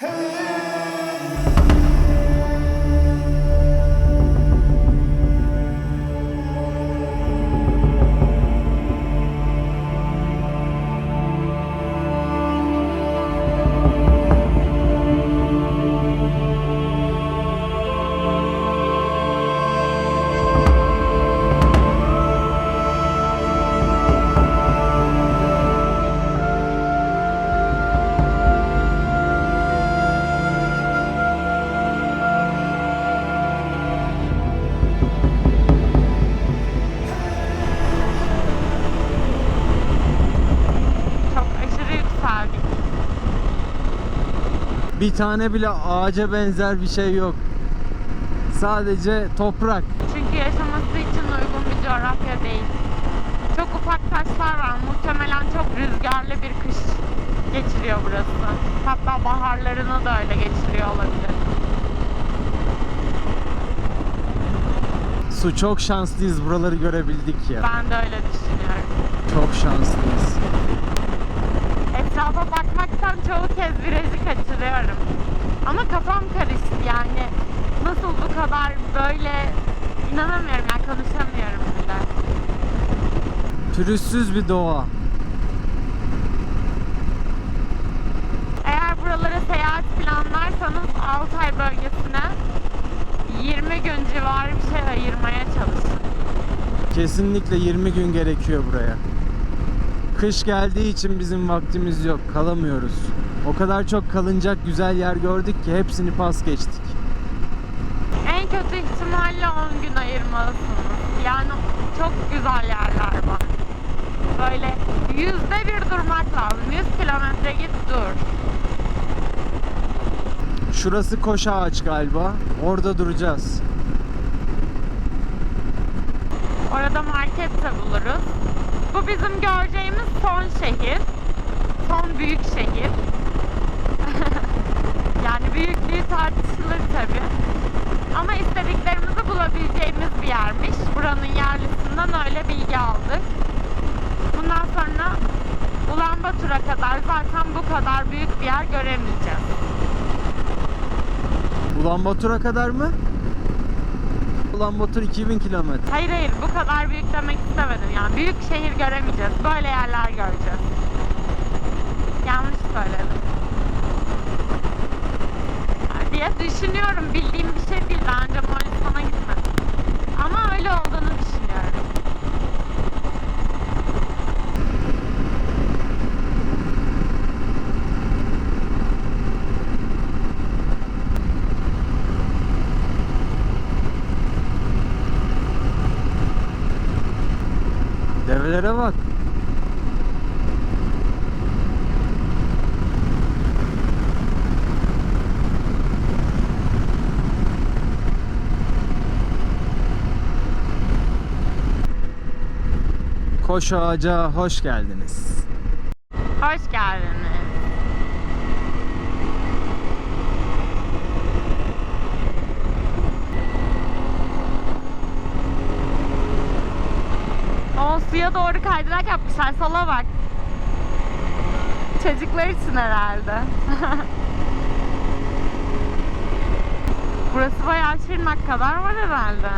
Çok Bir tane bile ağaca benzer bir şey yok. Sadece toprak. Çünkü yaşaması için uygun bir coğrafya değil. Çok ufak taşlar var. Muhtemelen çok rüzgarlı bir kış geçiriyor burası. Hatta baharlarını da öyle geçiriyor olabilir. Su çok şanslıyız buraları görebildik ya. Ben de öyle düşünüyorum. Çok şanslıyız. Etrafa bakmaktan çoğu kez virajı kaçırıyorum. Ama kafam karıştı yani. Nasıl bu kadar böyle inanamıyorum ben konuşamıyorum bile. Pürüzsüz bir doğa. Eğer buralara seyahat planlarsanız Altay bölgesine 20 gün civarı bir şey ayırmaya çalışın. Kesinlikle 20 gün gerekiyor buraya. Kış geldiği için bizim vaktimiz yok. Kalamıyoruz. O kadar çok kalınacak güzel yer gördük ki hepsini pas geçtik. En kötü ihtimalle 10 gün ayırmalısınız. Yani çok güzel yerler var. Böyle yüzde bir durmak lazım. 100 kilometre git dur. Şurası koş ağaç galiba. Orada duracağız. Orada market de buluruz. Bu bizim göreceğimiz son şehir. Son büyük şehir. yani büyüklüğü tartışılır tabi. Ama istediklerimizi bulabileceğimiz bir yermiş. Buranın yerlisinden öyle bilgi aldık. Bundan sonra Ulanbator'a kadar zaten bu kadar büyük bir yer göremeyeceğiz. Ulan Batur'a kadar mı? Ulan Batur 2000 kilometre. Hayır hayır bu kadar büyük demek istemedim. Yani büyük şehir göremeyeceğiz. Böyle yerler göreceğiz. Yanlış söyledim. Diye düşünüyorum. Bildiğim bir şey değil. Daha önce Moğolistan'a gitmedim. Ama öyle olduğunu düşünüyorum. Develere bak. Koş ağaca hoş geldiniz. Hoş geldiniz. O suya doğru kaydırak yapmışlar. Sola bak. Çocuklar için herhalde. Burası bayağı Şırnak kadar var herhalde.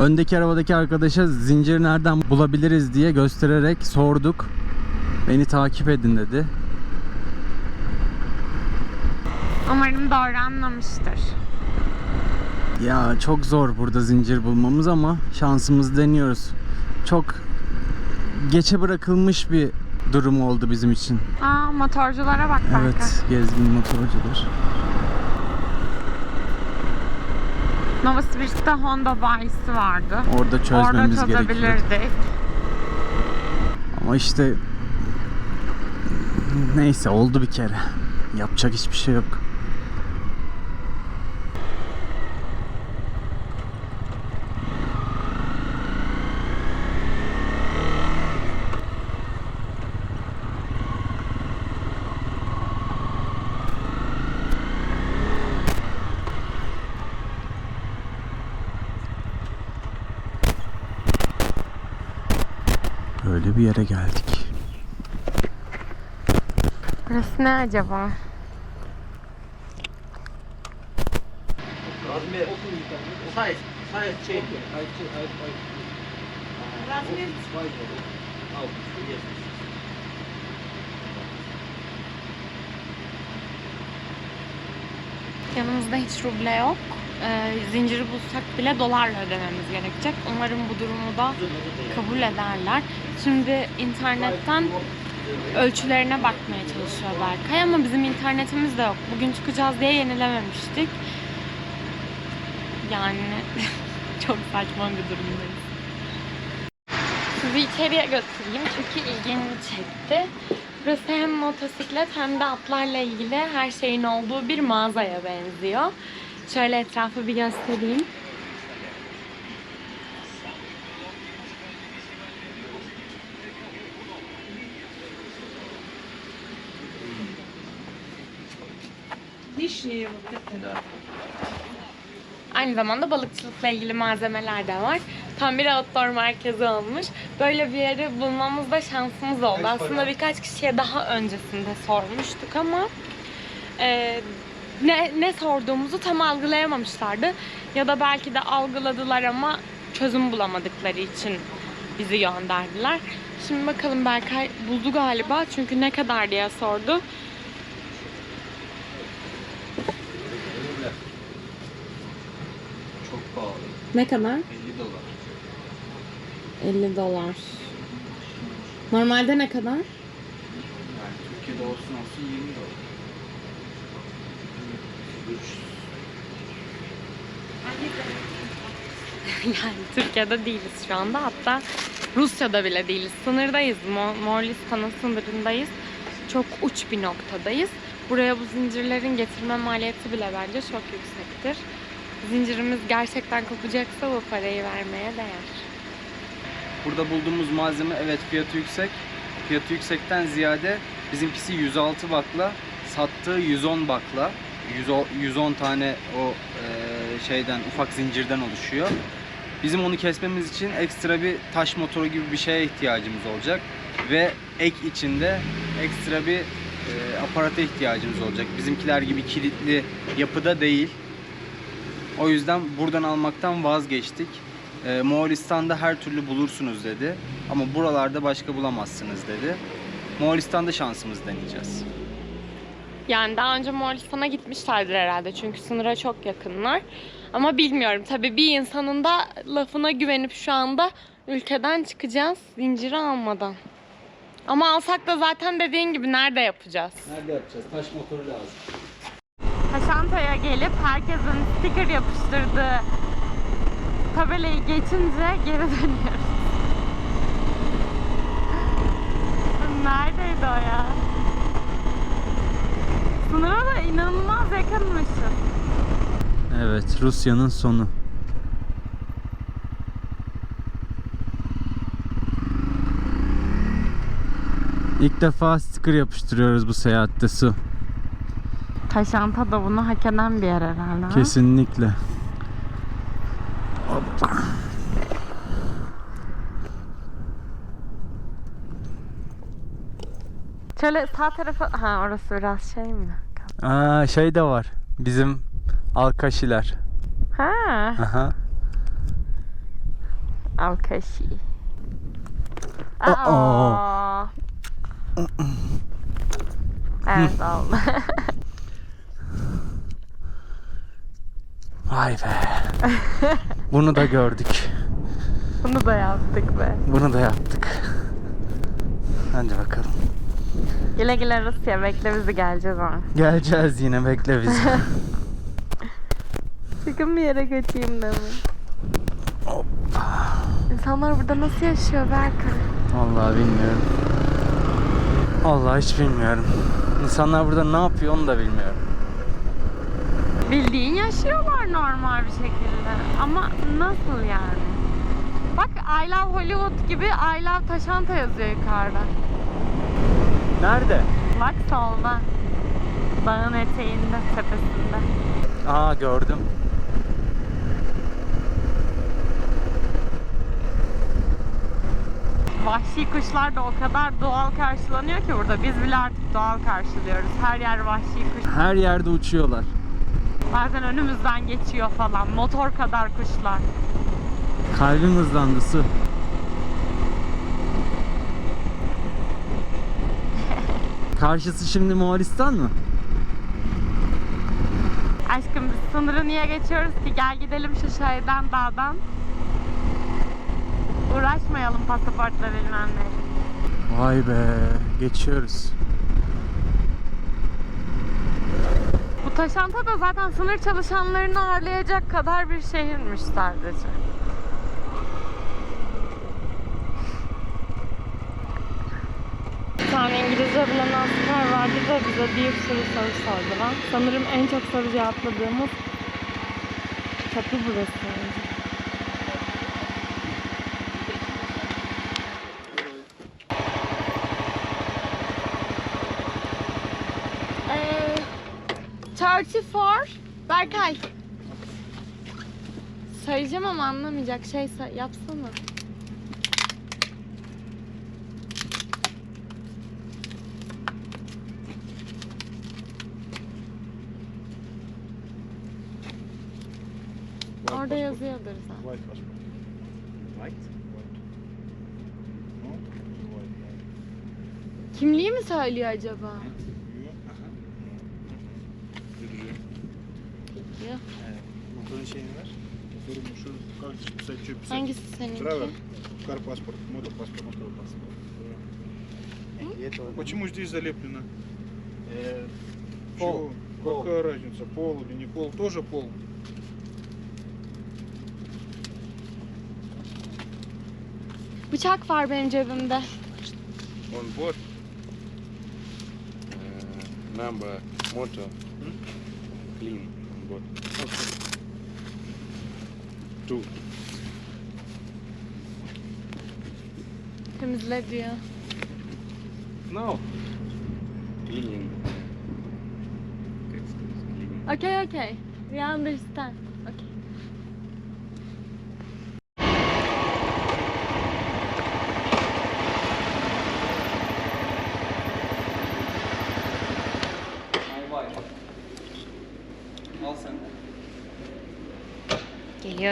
Öndeki arabadaki arkadaşa zinciri nereden bulabiliriz diye göstererek sorduk. Beni takip edin dedi. Umarım doğru anlamıştır. Ya çok zor burada zincir bulmamız ama şansımızı deniyoruz. Çok geçe bırakılmış bir durum oldu bizim için. Aa motorculara bak kanka. Evet, gezgin motorcular. Novosibirsk'te Honda bayisi vardı. Orada çözmemiz Orada çözebilirdik. Ama işte neyse oldu bir kere. Yapacak hiçbir şey yok. Böyle Böyle bir yere geldik. Burası ne acaba? Size change. Razmir. Oh, yes. Yanımızda hiç ruble yok. Ee, zinciri bulsak bile dolarla ödememiz gerekecek. Umarım bu durumu da kabul ederler. Şimdi internetten ölçülerine bakmaya çalışıyor Berkay ama bizim internetimiz de yok. Bugün çıkacağız diye yenilememiştik. Yani çok saçma bir durumdayız. Sizi içeriye götüreyim çünkü ilgimi çekti. Burası hem motosiklet hem de atlarla ilgili her şeyin olduğu bir mağazaya benziyor. Şöyle etrafı bir göstereyim. Aynı zamanda balıkçılıkla ilgili malzemeler de var. Tam bir outdoor merkezi olmuş. Böyle bir yeri bulmamızda şansımız oldu. Aslında birkaç kişiye daha öncesinde sormuştuk ama e, ne, ne sorduğumuzu tam algılayamamışlardı. Ya da belki de algıladılar ama çözüm bulamadıkları için bizi gönderdiler. Şimdi bakalım Berkay buldu galiba çünkü ne kadar diye sordu. Çok pahalı. Ne kadar? 50 dolar. 50 dolar. Normalde ne kadar? Yani Türkiye'de olsun olsun 20 dolar. Yani Türkiye'de değiliz şu anda. Hatta Rusya'da bile değiliz. Sınırdayız. Mo- Moğolistan'ın sınırındayız. Çok uç bir noktadayız. Buraya bu zincirlerin getirme maliyeti bile bence çok yüksektir. Zincirimiz gerçekten kopacaksa bu parayı vermeye değer. Burada bulduğumuz malzeme evet fiyatı yüksek. Fiyatı yüksekten ziyade bizimkisi 106 bakla, sattığı 110 bakla. 110, 110 tane o e, şeyden ufak zincirden oluşuyor. Bizim onu kesmemiz için ekstra bir taş motoru gibi bir şeye ihtiyacımız olacak ve ek içinde ekstra bir e, aparata ihtiyacımız olacak. Bizimkiler gibi kilitli yapıda değil. O yüzden buradan almaktan vazgeçtik. E, Moğolistan'da her türlü bulursunuz dedi. Ama buralarda başka bulamazsınız dedi. Moğolistan'da şansımızı deneyeceğiz. Yani daha önce Moğolistan'a gitmişlerdir herhalde çünkü sınıra çok yakınlar. Ama bilmiyorum tabii bir insanın da lafına güvenip şu anda ülkeden çıkacağız zinciri almadan. Ama alsak da zaten dediğin gibi nerede yapacağız? Nerede yapacağız? Taş motoru lazım. Taşantaya gelip herkesin sticker yapıştırdığı tabelayı geçince geri dönüyoruz. Neredeydi o ya? Sınıra da inanılmaz yakınmışız. Evet, Rusya'nın sonu. İlk defa sticker yapıştırıyoruz bu seyahatte su. Taşanta da bunu hak eden bir yer herhalde. ha? Kesinlikle. Hoppa. Şöyle sağ tarafı... Ha orası biraz şey mi? Aa, şey de var. Bizim Alkaşiler. Ha, Aha. Alkaşi. Aa. Aa. evet oldu. Vay be. Bunu da gördük. Bunu da yaptık be. Bunu da yaptık. Hadi bakalım. Güle güle Rusya bekle bizi geleceğiz ama. Geleceğiz yine bekle bizi. Sakın bir yere götüreyim deme. İnsanlar burada nasıl yaşıyor Berkay? Vallahi bilmiyorum. Vallahi hiç bilmiyorum. İnsanlar burada ne yapıyor onu da bilmiyorum. Bildiğin yaşıyorlar normal bir şekilde. Ama nasıl yani? Bak I love Hollywood gibi I love Taşanta yazıyor yukarıda. Nerede? Bak solda. Dağın eteğinde, tepesinde. Aa gördüm. Vahşi kuşlar da o kadar doğal karşılanıyor ki burada. Biz bile artık doğal karşılıyoruz. Her yer vahşi kuş. Her yerde uçuyorlar. Bazen önümüzden geçiyor falan. Motor kadar kuşlar. Kalbim hızlandı su. Karşısı şimdi Moğolistan mı? Aşkım biz sınırı niye geçiyoruz ki? Gel gidelim şu şeyden dağdan. Uğraşmayalım pasaportla bilmem ne. Vay be, geçiyoruz. Bu Taşanta da zaten sınır çalışanlarını ağırlayacak kadar bir şehirmiş sadece. Tane İngilizce bilen asker vardı da bize bir sürü soru sordular. Sanırım en çok soru cevapladığımız kapı burası. bence. Ee, 34 Berkay. Söyleyeceğim ama anlamayacak şey sa- yapsana. Orada yazıyordur zaten. White passport. Kimliği mi söylüyor acaba? You? Ya, Motorun şeyini ver. Motorun şu kardeşim sen çöp. Hangisi seninki? Travel. Кар паспорт, мотор паспорт, мотор паспорт. Почему здесь залеплено? Ee, Пол. Пол. Какая разница, пол или не пол? Тоже пол. Bıçak var benim cebimde. on board uh, number motor clean good. Okay. Two. led here uh, No. Cleaning. Okay, okay. Yeah, I understand.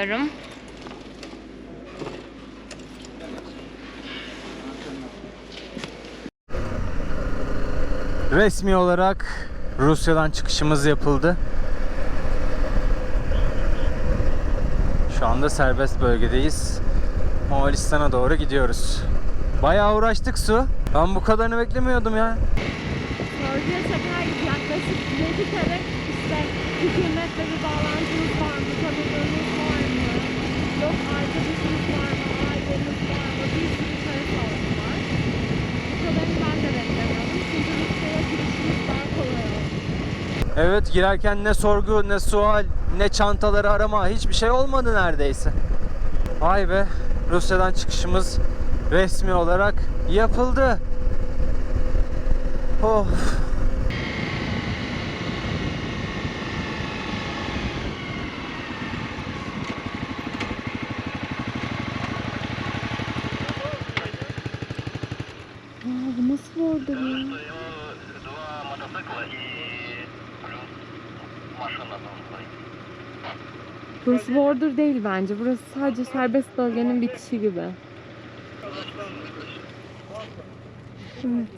Geliyorum. Resmi olarak Rusya'dan çıkışımız yapıldı. Şu anda serbest bölgedeyiz. Moğolistan'a doğru gidiyoruz. Bayağı uğraştık su. Ben bu kadarını beklemiyordum ya. Sorguya çeker yaklaşık 7 kere işte hükümetle bir bağlantınız var mı, tanıdığınız var mı, yok arkadaşınız var mı, aileniz var mı, bir sürü şey sordular. Bu kadarını ben de beklemiyordum çünkü Rusya'ya girişimiz daha kolay oldu. Evet girerken ne sorgu ne sual ne çantaları arama hiçbir şey olmadı neredeyse. Vay be Rusya'dan çıkışımız resmi olarak yapıldı. Of. Aa, bu nasıl orada ya? Burası border değil bence. Burası sadece serbest bölgenin bitişi gibi. Evet.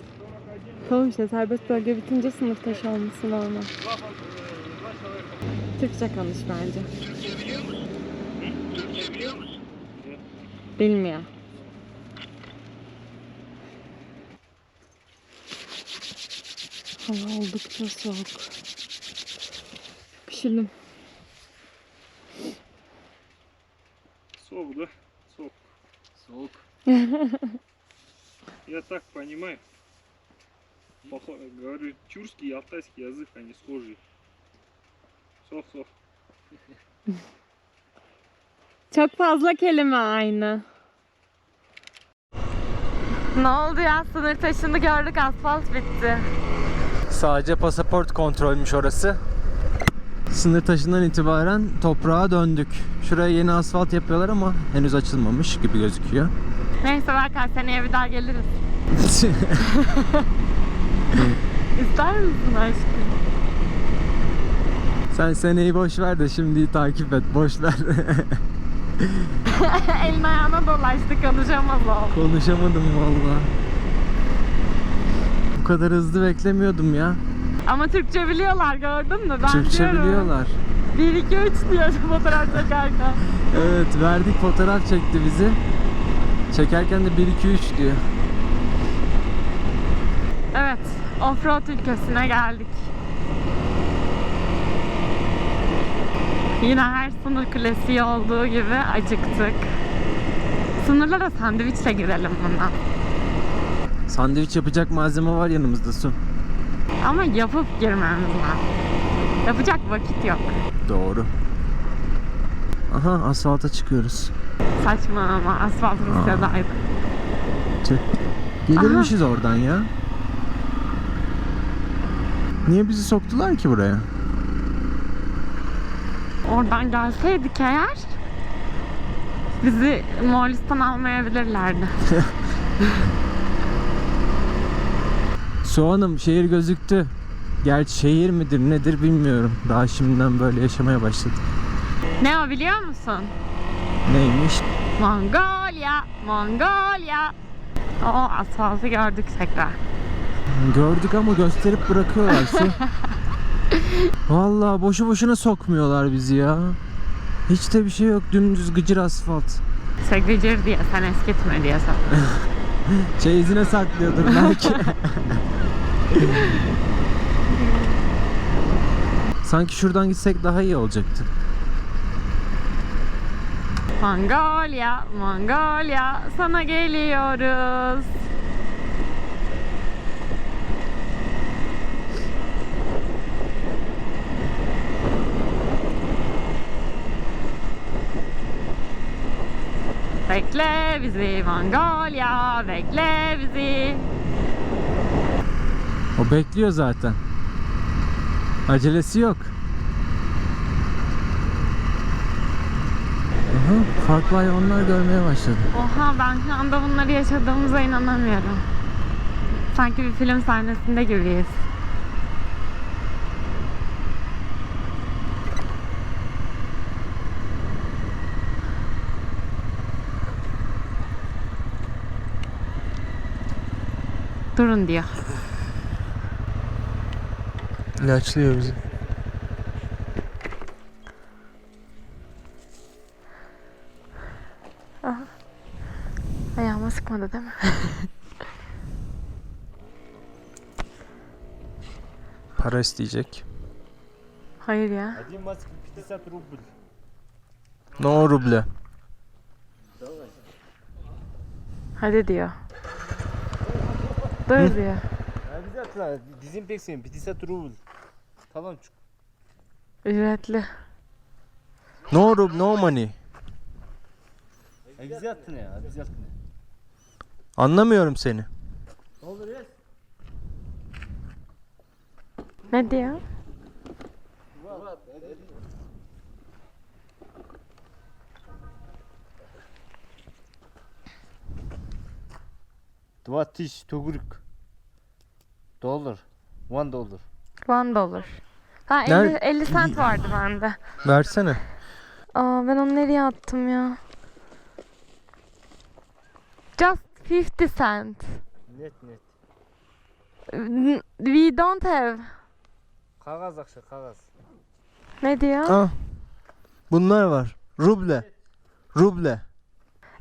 Tamam işte serbest bölge bitince sınıf taşı olması normal. Türkçe konuş bence. Bilmiyor. Hava oldukça soğuk. Pişirdim. Я так понимаю. Похо- Говорю, тюркский и алтайский язык, они схожи. Сох, сох. Çok fazla kelime aynı. Ne oldu ya? Sınır taşını gördük, asfalt bitti. Sadece pasaport kontrolmüş orası. Sınır taşından itibaren toprağa döndük. Şuraya yeni asfalt yapıyorlar ama henüz açılmamış gibi gözüküyor. Neyse Berkay seneye bir daha geliriz. İster misin aşkım? Sen seneyi boş ver de şimdi takip et. Boş ver. Elin ayağına dolaştı konuşamaz o. Konuşamadım valla. Bu kadar hızlı beklemiyordum ya. Ama Türkçe biliyorlar gördün mü? Ben Türkçe diyorum. biliyorlar. 1 2 3 diyor fotoğraf çekerken. Evet verdik fotoğraf çekti bizi. Çekerken de 1 2 3 diyor. Evet, offroad ülkesine geldik. Yine her sınır klasiği olduğu gibi acıktık. Sınırlara sandviçle girelim bundan. Sandviç yapacak malzeme var yanımızda su. Ama yapıp girmemiz lazım. Yapacak vakit yok. Doğru. Aha asfalta çıkıyoruz. Saçma ama asfalt Rusya'daydı. Tüh. Gelirmişiz oradan ya. Niye bizi soktular ki buraya? Oradan gelseydik eğer bizi Moğolistan almayabilirlerdi. Soğanım şehir gözüktü. Gerçi şehir midir nedir bilmiyorum. Daha şimdiden böyle yaşamaya başladık. Ne o biliyor musun? Neymiş? Mongolia, Mongolia. O asfaltı gördük tekrar. Gördük ama gösterip bırakıyorlar su. Vallahi boşu boşuna sokmuyorlar bizi ya. Hiç de bir şey yok. Dümdüz gıcır asfalt. İşte gıcır diye sen eskitme diye sen. Çeyizine saklıyordur belki. Sanki şuradan gitsek daha iyi olacaktı. Mongolia, Mongolia sana geliyoruz. Bekle bizi Mongolia, bekle bizi. O bekliyor zaten. Acelesi yok. Aha, farklı hayvanlar görmeye başladım. Oha ben şu anda bunları yaşadığımıza inanamıyorum. Sanki bir film sahnesinde gibiyiz. Durun diyor. İlaçlıyor bizi. Ayağıma sıkmadı değil mi? Para isteyecek. Hayır ya. Один маск 50 рубль. No ruble. Hadi diyor. Dur diyor. Обязательно. Дезинфекция 50 рубль. Талончик. Ücretli. No rub, no money. Обязательно, обязательно. Anlamıyorum seni. Ne diyor? What is Tugurk? Dollar. One dollar. One dollar. Ha 50, Ner- 50 cent vardı bende. Versene. Aa ben onu nereye attım ya? Just 50 cent. Net net. We don't have. Kağız akşı kağız. Ne diyor? Ah. Bunlar var. Ruble. Ruble.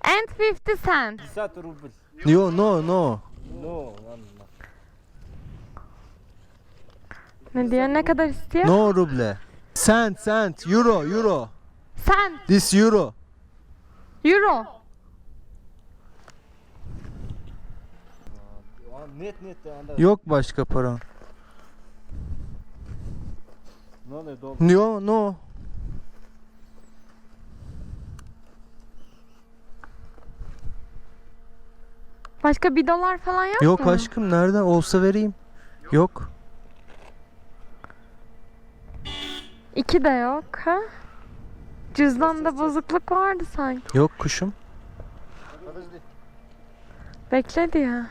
And 50 cent. Sat ruble. Yo no no. No. Ne diyor? Ne kadar istiyor? No ruble. Cent cent. Euro euro. Cent. This euro. Euro. Net net devamda. Yok başka param. Ne oluyor dol? No no. Başka bir dolar falan yok, Yok mu? aşkım nereden olsa vereyim. Yok. yok. İki de yok ha? Cüzdanda bozukluk vardı sanki. Yok kuşum. Bekle diyor.